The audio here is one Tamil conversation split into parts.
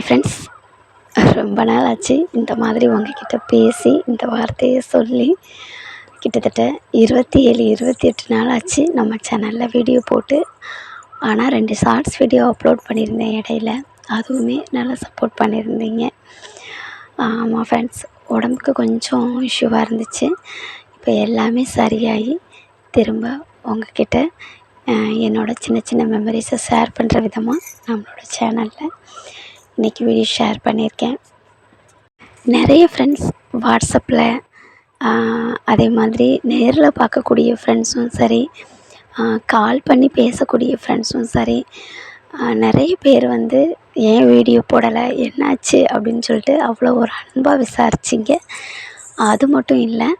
ஹாய் ஃப்ரெண்ட்ஸ் ரொம்ப நாள் ஆச்சு இந்த மாதிரி உங்ககிட்ட பேசி இந்த வார்த்தையை சொல்லி கிட்டத்தட்ட இருபத்தி ஏழு இருபத்தி எட்டு நாள் ஆச்சு நம்ம சேனலில் வீடியோ போட்டு. ஆனால் ரெண்டு ஷார்ட்ஸ் வீடியோ அப்லோட் பண்ணியிருந்தேன் இடையில அதுவுமே நல்லா சப்போர்ட் பண்ணியிருந்தீங்க. ஆமாம் ஃப்ரெண்ட்ஸ் உடம்புக்கு கொஞ்சம் இஷ்யூவாக இருந்துச்சு. இப்போ எல்லாமே சரியாகி திரும்ப உங்ககிட்ட என்னோடய சின்ன சின்ன மெமரிஸை ஷேர் பண்ணுற விதமாக நம்மளோட சேனலில் இன்றைக்கி வீடியோ ஷேர் பண்ணியிருக்கேன். நிறைய ஃப்ரெண்ட்ஸ் வாட்ஸ்அப்பில் அதே மாதிரி நேரில் பார்க்கக்கூடிய ஃப்ரெண்ட்ஸும் சரி கால் பண்ணி பேசக்கூடிய ஃப்ரெண்ட்ஸும் சரி நிறைய பேர் வந்து ஏன் வீடியோ போடலை என்னாச்சு அப்படின்னு சொல்லிட்டு அவ்வளோ ஒரு அன்பாக விசாரிச்சிங்க. அது மட்டும் இல்லை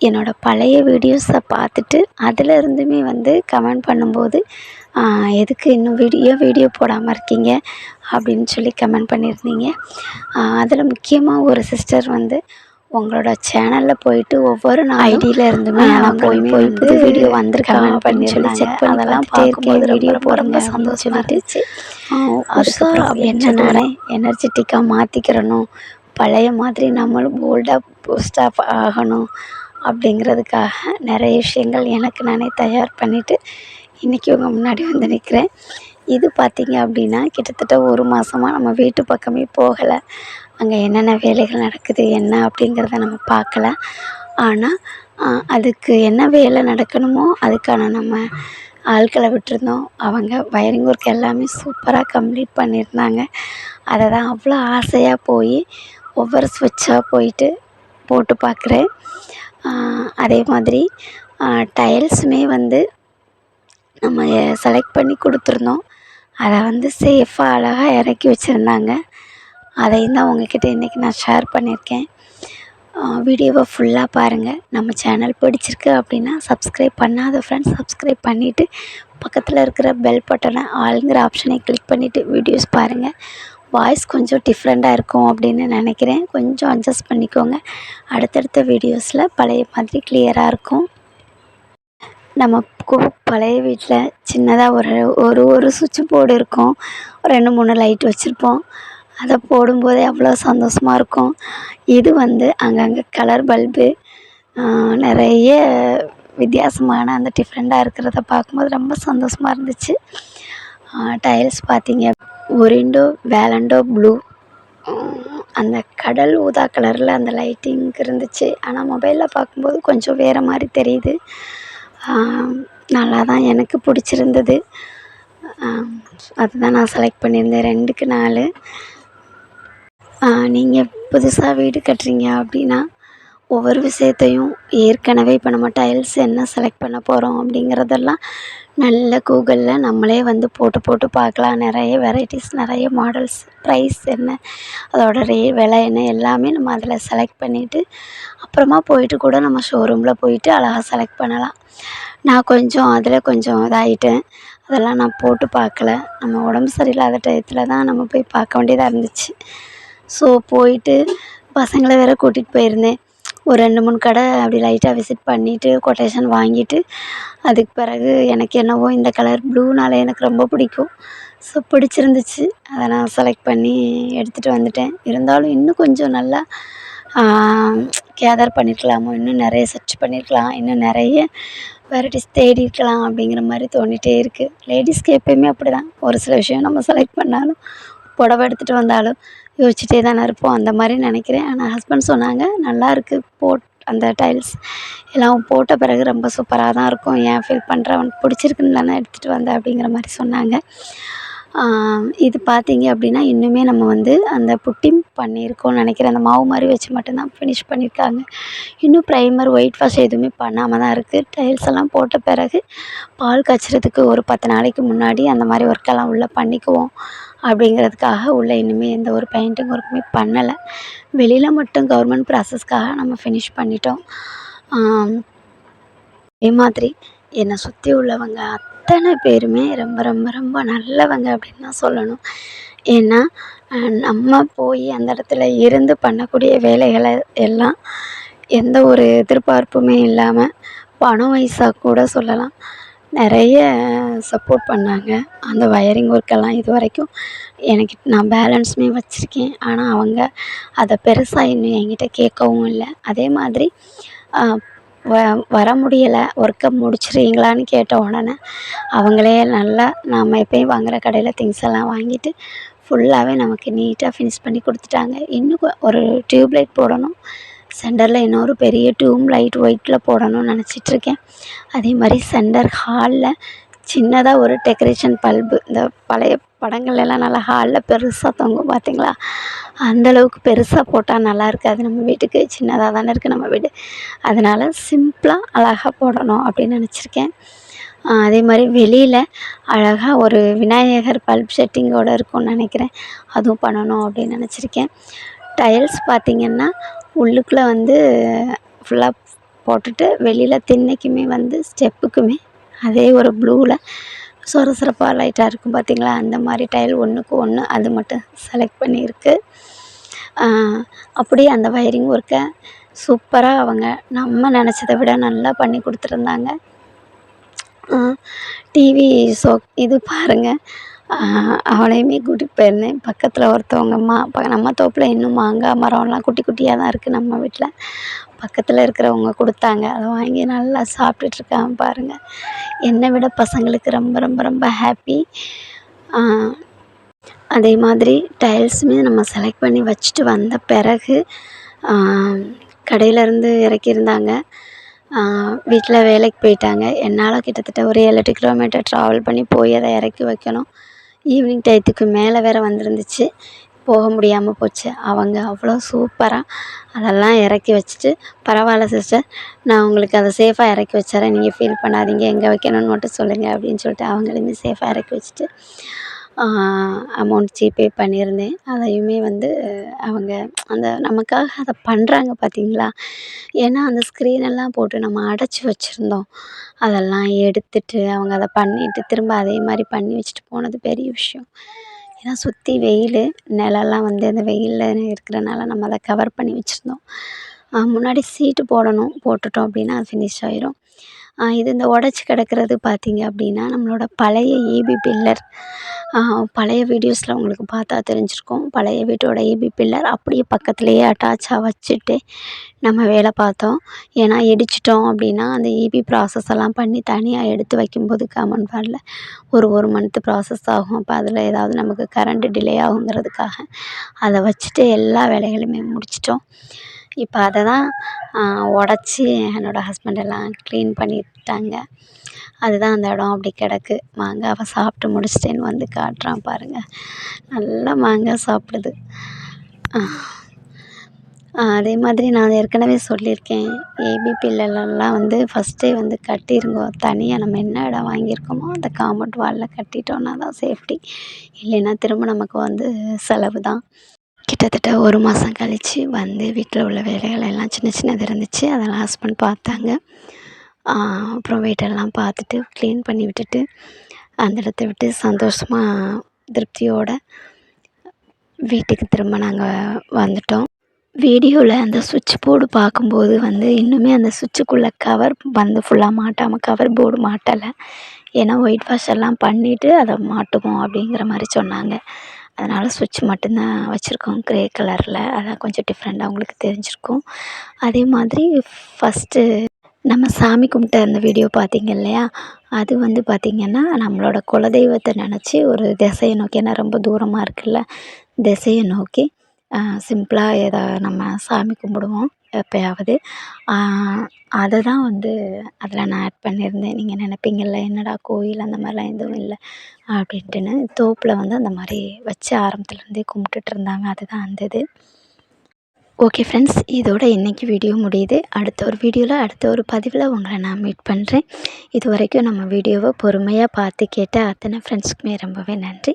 என்னோடய பழைய வீடியோஸை பார்த்துட்டு அதில் இருந்துமே வந்து கமெண்ட் பண்ணும்போது எதுக்கு இன்னும் வீடியோ வீடியோ போடாமல் இருக்கீங்க? அப்படின்னு சொல்லி கமெண்ட் பண்ணியிருந்தீங்க. அதில் முக்கியமாக ஒரு சிஸ்டர் வந்து உங்களோட சேனலில் போயிட்டு ஒவ்வொரு ஐடியில் இருந்துமே நான் போய் போய் புது வீடியோ வந்திருக்காங்க அப்படின்னு சொல்லி செக் பண்ணி அதெல்லாம் பார்க்கும்போது வீடியோ போட ரொம்ப சந்தோஷமாக இருந்துச்சு. அதுக்கப்புறம் என்ன நானே எனர்ஜெட்டிக்காக மாற்றிக்கிறணும் பழைய மாதிரி நம்மளும் போல்டாக போஸ்டாக ஆகணும் அப்படிங்கிறதுக்காக நிறைய விஷயங்கள் எனக்கு நானே தயார் பண்ணிவிட்டு இன்றைக்கி உங்கள் முன்னாடி வந்து நிற்கிறேன் இது பார்த்திங்க அப்படின்னா கிட்டத்தட்ட ஒரு மாதமாக நம்ம வீட்டு பக்கமே போகலை. அங்கே என்னென்ன வேலைகள் நடக்குது என்ன அப்படிங்கிறத நம்ம பார்க்கல. ஆனால் அதுக்கு என்ன வேலை நடக்கணுமோ அதுக்கான நம்ம ஆட்களை விட்டுருந்தோம். அவங்க வயரிங் ஒர்க் எல்லாமே சூப்பராக கம்ப்ளீட் பண்ணியிருந்தாங்க. அதை தான் அவ்வளோ ஆசையாக போய் ஒவ்வொரு ஸ்விட்சாக போயிட்டு போட்டு பார்க்குறேன். அதே மாதிரி டைல்ஸுமே வந்து நம்ம செலக்ட் பண்ணி கொடுத்துருந்தோம். அதை வந்து சேஃபாக அழகாக இறக்கி வச்சுருந்தாங்க. அதையும் தான் உங்ககிட்ட இன்றைக்கி நான் ஷேர் பண்ணியிருக்கேன். வீடியோவை ஃபுல்லாக பாருங்கள் நம்ம சேனல் பிடிச்சிருக்கு அப்படின்னா சப்ஸ்கிரைப் பண்ணாத ஃப்ரெண்ட்ஸ் சப்ஸ்கிரைப் பண்ணிவிட்டு பக்கத்தில் இருக்கிற பெல் பட்டனை ஆளுங்கிற ஆப்ஷனை கிளிக் பண்ணிவிட்டு வீடியோஸ் பாருங்கள் வாய்ஸ் கொஞ்சம் டிஃப்ரெண்ட்டாக இருக்கும் அப்படின்னு நினைக்கிறேன். கொஞ்சம் அட்ஜஸ்ட் பண்ணிக்கோங்க. அடுத்தடுத்த வீடியோஸில் பழைய மாதிரி கிளியராக இருக்கும். நம்ம கு- பழைய வீட்டில் சின்னதாக ஒரு ஒரு ஒரு சுவிட்ச் போர்டு இருக்கும். ரெண்டு மூணு லைட் வச்சுருப்போம். அதை போடும்போதே அவ்வளோ சந்தோஷமாக இருக்கும். இது வந்து அங்கங்கே கலர் பல்பு. நிறைய வித்தியாசமான அந்த டிஃப்ரெண்ட்டாக இருக்கிறத பார்க்கும்போது ரொம்ப சந்தோஷமாக இருந்துச்சு. டைல்ஸ் பார்த்தீங்க ஒரிண்டோ வேலண்டோ ப்ளூ. அந்த கடல் ஊதா கலரில் அந்த லைட்டிங் இருந்துச்சு. ஆனால் மொபைலில் பார்க்கும்போது கொஞ்சம் வேறு மாதிரி தெரியுது. நல்லா தான் எனக்கு பிடிச்சிருந்தது. அதுதான் நான் செலக்ட் பண்ணியிருந்தேன். ரெண்டுக்கு நாலு. நீங்கள் புதுசாக வீடு கட்டுறீங்க அப்படின்னா ஒவ்வொரு விஷயத்தையும் ஏற்கனவே இப்போ நம்ம டைல்ஸ் என்ன செலக்ட் பண்ண போகிறோம் அப்படிங்கிறதெல்லாம் நல்ல கூகுளில் நம்மளே வந்து போட்டு போட்டு பார்க்கலாம். நிறைய வெரைட்டிஸ் நிறைய மாடல்ஸ் ப்ரைஸ் என்ன அதோட ரே விலை என்ன எல்லாமே நம்ம அதில் செலக்ட் பண்ணிவிட்டு அப்புறமா போயிட்டு கூட நம்ம ஷோரூமில் போயிட்டு அழகாக செலக்ட் பண்ணலாம். நான் கொஞ்சம் அதில் கொஞ்சம் இதாகிட்டேன் அதெல்லாம் நான் போட்டு பார்க்கல. நம்ம உடம்பு சரியில்லாத டயத்தில் தான் நம்ம போய் பார்க்க வேண்டியதாக இருந்துச்சு. ஸோ போயிட்டு பசங்களை வேறு கூட்டிகிட்டு போயிருந்தேன். ஒரு ரெண்டு மூணு கடை அப்படி லைட்டாக விசிட் பண்ணிவிட்டு கொட்டேஷன் வாங்கிட்டு அதுக்கு பிறகு எனக்கு என்னவோ இந்த கலர் ப்ளூனாலே எனக்கு ரொம்ப பிடிக்கும். ஸோ பிடிச்சிருந்துச்சு. அதை நான் செலக்ட் பண்ணி எடுத்துகிட்டு வந்துட்டேன். இருந்தாலும் இன்னும் கொஞ்சம் நல்லா கேதர் பண்ணியிருக்கலாமோ இன்னும் நிறைய சர்ச் பண்ணியிருக்கலாம் இன்னும் நிறைய வெரைட்டிஸ் தேடி இருக்கலாம் அப்படிங்கிற மாதிரி தோணிகிட்டே இருக்குது லேடிஸ்க்கு எப்பயுமே அப்படி தான் ஒரு சில விஷயம் நம்ம செலக்ட் பண்ணாலும் புடவ எடுத்துகிட்டு வந்தாலும் யோசிச்சுட்டே தானே இருப்போம். அந்த மாதிரி நினைக்கிறேன். ஆனால் ஹஸ்பண்ட் சொன்னாங்க நல்லாயிருக்கு போட் அந்த டைல்ஸ் எல்லாம் போட்ட பிறகு ரொம்ப சூப்பராக தான் இருக்கும். ஏன் ஃபீல் பண்ணுற உனக்கு பிடிச்சிருக்குன்னு தானே எடுத்துகிட்டு வந்தேன் அப்படிங்கிற மாதிரி சொன்னாங்க. இது பார்த்தீங்க அப்படின்னா இன்னுமே நம்ம வந்து அந்த புட்டி பண்ணியிருக்கோம்னு நினைக்கிறேன். அந்த மாவு மாதிரி வச்சு மட்டும்தான் ஃபினிஷ் பண்ணியிருக்காங்க. இன்னும் ப்ரைமர் ஒயிட் வாஷ் எதுவுமே பண்ணாமல் தான் இருக்குது டைல்ஸ் எல்லாம் போட்ட பிறகு பால் காய்ச்சறதுக்கு ஒரு பத்து நாளைக்கு முன்னாடி அந்த மாதிரி ஒர்க்கெல்லாம் உள்ளே பண்ணிக்குவோம். அப்படிங்கிறதுக்காக உள்ளே இன்னுமே எந்த ஒரு பெயிண்டிங் ஒர்க்குமே பண்ணலை. வெளியில் மட்டும் கவர்மெண்ட் ப்ராசஸ்க்காக நம்ம ஃபினிஷ் பண்ணிட்டோம். அதே மாதிரி என்னை சுற்றி உள்ளவங்க அத்தனை பேருமே ரொம்ப ரொம்ப ரொம்ப நல்லவங்க அப்படின்னு தான் சொல்லணும். ஏன்னா நம்ம போய் அந்த இடத்துல இருந்து பண்ணக்கூடிய வேலைகளை எல்லாம் எந்த ஒரு எதிர்பார்ப்புமே இல்லாமல் பணம் வயசாக கூட சொல்லலாம். நிறைய சப்போர்ட் பண்ணாங்க. அந்த ஒயரிங் ஒர்க்கெல்லாம் இது வரைக்கும் எனக்கு நான் பேலன்ஸுமே வச்சுருக்கேன். ஆனால் அவங்க அதை பெருசாக இன்னும் என்கிட்ட கேட்கவும் இல்லை. அதே மாதிரி வ வர முடியலை. ஒர்க்கை முடிச்சிடுறீங்களான்னு கேட்ட உடனே அவங்களே நல்லா நம்ம எப்பயும் வாங்குகிற கடையில் திங்ஸ் எல்லாம் வாங்கிட்டு ஃபுல்லாகவே நமக்கு நீட்டாக ஃபினிஷ் பண்ணி கொடுத்துட்டாங்க. இன்னும் ஒரு டியூப் லைட் போடணும். சென்டரில் இன்னொரு பெரிய டியூப் லைட் ஒயிட்டில் போடணும்னு நினச்சிட்ருக்கேன் அதே மாதிரி சென்டர் ஹாலில் சின்னதாக ஒரு டெக்கரேஷன் பல்பு இந்த பழைய படங்கள் எல்லாம் நல்லா ஹாலில் பெருசாக தொங்கும் பார்த்தீங்களா அந்தளவுக்கு பெருசாக போட்டால் நல்லா இருக்காது. நம்ம வீட்டுக்கு சின்னதாக தானே இருக்குது நம்ம வீடு. அதனால் சிம்பிளாக அழகாக போடணும் அப்படின்னு நினச்சிருக்கேன். அதே மாதிரி வெளியில் அழகாக ஒரு விநாயகர் பல்ப் செட்டிங்கோடு இருக்கும்னு நினைக்கிறேன். அதுவும் பண்ணணும் அப்படின்னு நினச்சிருக்கேன். டைல்ஸ் பார்த்திங்கன்னா உள்ளுக்குள்ளே வந்து ஃபுல்லாக போட்டுட்டு வெளியில் திண்ணைக்குமே வந்து ஸ்டெப்புக்குமே அதே ஒரு ப்ளூவில் சொர சொரப்பாக லைட்டாக இருக்கும். பார்த்திங்களா அந்த மாதிரி டைல் ஒன்றுக்கு ஒன்று அது மட்டும் செலக்ட் பண்ணியிருக்கு. அப்படியே அந்த வயரிங் ஒர்க்கை சூப்பராக அவங்க நம்ம நினச்சத விட நல்லா பண்ணி கொடுத்துருந்தாங்க. டிவி ஷோ இது பாருங்கள் அவளையுமே கூட்டிகிட்டு போயிருந்தேன். பக்கத்தில் ஒருத்தவங்க மா நம்ம தோப்பில் இன்னும் மாங்காய் மரம்லாம் குட்டி குட்டியாக தான் இருக்குது நம்ம வீட்டில் பக்கத்தில் இருக்கிறவங்க கொடுத்தாங்க. அதை வாங்கி நல்லா சாப்பிட்டுட்ருக்காங்க பாருங்கள் என்னை விட பசங்களுக்கு ரொம்ப ரொம்ப ரொம்ப ஹாப்பி அதே மாதிரி டைல்ஸுமே நம்ம செலக்ட் பண்ணி வச்சுட்டு வந்த பிறகு கடையிலேருந்து இறக்கியிருந்தாங்க. வீட்டில் வேலைக்கு போயிட்டாங்க. என்னால் கிட்டத்தட்ட ஒரு ஏழு எட்டு கிலோமீட்டர் ட்ராவல் பண்ணி போய் அதை இறக்கி வைக்கணும். ஈவினிங் டயத்துக்கு மேலே வேறு வந்துருந்துச்சு. போக முடியாமல் போச்சு. அவங்க அவ்வளோ சூப்பராக அதெல்லாம் இறக்கி வச்சுட்டு பரவாயில்ல சிஸ்டர் நான் உங்களுக்கு அதை சேஃபாக இறக்கி வச்சுறேன். நீங்கள் ஃபீல் பண்ணாதீங்க. எங்கே வைக்கணும்னு மட்டும் சொல்லுங்கள் அப்படின்னு சொல்லிட்டு அவங்களையுமே சேஃபாக இறக்கி வச்சுட்டு அமௌண்ட் ஜிபே பண்ணியிருந்தேன். அதையுமே வந்து அவங்க அந்த நமக்காக அதை பண்ணுறாங்க பார்த்தீங்களா ஏன்னா அந்த ஸ்க்ரீனெல்லாம் போட்டு நம்ம அடைச்சி வச்சுருந்தோம். அதெல்லாம் எடுத்துட்டு அவங்க அதை பண்ணிவிட்டு திரும்ப அதே மாதிரி பண்ணி வச்சுட்டு போனது பெரிய விஷயம். ஏன்னா சுற்றி வெயில் நிழல்லாம் வந்து அந்த வெயிலில் இருக்கிறனால நம்ம அதை கவர் பண்ணி வச்சுருந்தோம். முன்னாடி சீட்டு போடணும் போட்டுட்டோம் அப்படின்னா அது ஃபினிஷ் ஆயிடும் இது இந்த உடச்சி கிடக்கிறது பார்த்தீங்க அப்படின்னா நம்மளோட பழைய ஈபி பில்லர் பழைய வீடியோஸில் உங்களுக்கு பார்த்தா தெரிஞ்சிருக்கும். பழைய வீட்டோட ஈபி பில்லர் அப்படியே பக்கத்துலேயே அட்டாச்சாக வச்சுட்டு நம்ம வேலை பார்த்தோம். ஏன்னா இடிச்சிட்டோம் அப்படின்னா அந்த ஈபி ப்ராசஸ் எல்லாம் பண்ணி தனியாக எடுத்து வைக்கும்போது காமன் ஃபேனில் ஒரு ஒரு மந்த்து ப்ராசஸ் ஆகும். அப்போ அதில் ஏதாவது நமக்கு கரண்ட்டு டிலே ஆகுங்கிறதுக்காக அதை வச்சுட்டு எல்லா வேலைகளுமே முடிச்சிட்டோம். இப்போ அதை தான் உடச்சி என்னோடய ஹஸ்பண்ட் எல்லாம் க்ளீன் பண்ணிட்டாங்க. அதுதான் அந்த இடம் அப்படி கிடக்கு. மாங்காவை சாப்பிட்டு முடிச்சிட்டேன்னு வந்து காட்டுறான் பாருங்கள் நல்லா மாங்காய் சாப்பிடுது. அதே மாதிரி நான் ஏற்கனவே சொல்லியிருக்கேன். ஏபி வந்து ஃபஸ்ட்டே வந்து கட்டிருங்கோ. தனியாக நம்ம என்ன இடம் வாங்கியிருக்கோமோ அந்த காம்பவுண்ட் வாலில் கட்டிட்டோன்னா தான் சேஃப்டி இல்லைன்னா திரும்ப நமக்கு வந்து செலவு தான். கிட்டத்தட்ட ஒரு மாதம் கழித்து வந்து வீட்டில் உள்ள வேலைகள் எல்லாம் சின்ன சின்னது இருந்துச்சு. அதெல்லாம் ஹஸ்பண்ட் பார்த்தாங்க. அப்புறம் வீட்டெல்லாம் பார்த்துட்டு க்ளீன் பண்ணி விட்டுட்டு அந்த இடத்த விட்டு சந்தோஷமாக திருப்தியோடு வீட்டுக்கு திரும்ப நாங்கள் வந்துட்டோம். வீடியோவில் அந்த சுவிட்ச் போர்டு பார்க்கும்போது வந்து இன்னுமே அந்த சுவிட்சுக்குள்ளே கவர் வந்து ஃபுல்லாக மாட்டாமல் கவர் போர்டு மாட்டலை. ஏன்னா ஒயிட் வாஷ் எல்லாம் பண்ணிவிட்டு அதை மாட்டுவோம் அப்படிங்கிற மாதிரி சொன்னாங்க. அதனால் சுவிட்ச் மட்டும்தான் வச்சுருக்கோம். க்ரே கலரில் அதான் கொஞ்சம் டிஃப்ரெண்ட்டாக உங்களுக்கு தெரிஞ்சிருக்கும். அதே மாதிரி ஃபஸ்ட்டு நம்ம சாமி கும்பிட்ட அந்த வீடியோ பார்த்தீங்க இல்லையா? அது வந்து பார்த்திங்கன்னா நம்மளோட குலதெய்வத்தை நினச்சி ஒரு திசையை நோக்கி ஏன்னா ரொம்ப தூரமாக இருக்குல்ல திசையை நோக்கி சிம்பிளாக எதா நம்ம சாமி கும்பிடுவோம் எப்போயாவது. அதை தான் வந்து அதில் நான் ஆட் பண்ணியிருந்தேன். நீங்கள் நினைப்பீங்கள்ல என்னடா கோயில் அந்த மாதிரிலாம் எதுவும் இல்லை அப்படின்ட்டுன்னு. தோப்பில் வந்து அந்த மாதிரி வச்சு ஆரம்பத்துலேருந்தே கும்பிட்டுட்ருந்தாங்க அதுதான் அந்த இது. ஓகே ஃப்ரெண்ட்ஸ் இதோட இன்றைக்கி வீடியோ முடியுது. அடுத்த ஒரு வீடியோவில் அடுத்த ஒரு பதிவில் உங்களை நான் மீட் பண்ணுறேன் இது வரைக்கும் நம்ம வீடியோவை பொறுமையாக பார்த்து கேட்ட அத்தனை ஃப்ரெண்ட்ஸுக்குமே ரொம்பவே நன்றி.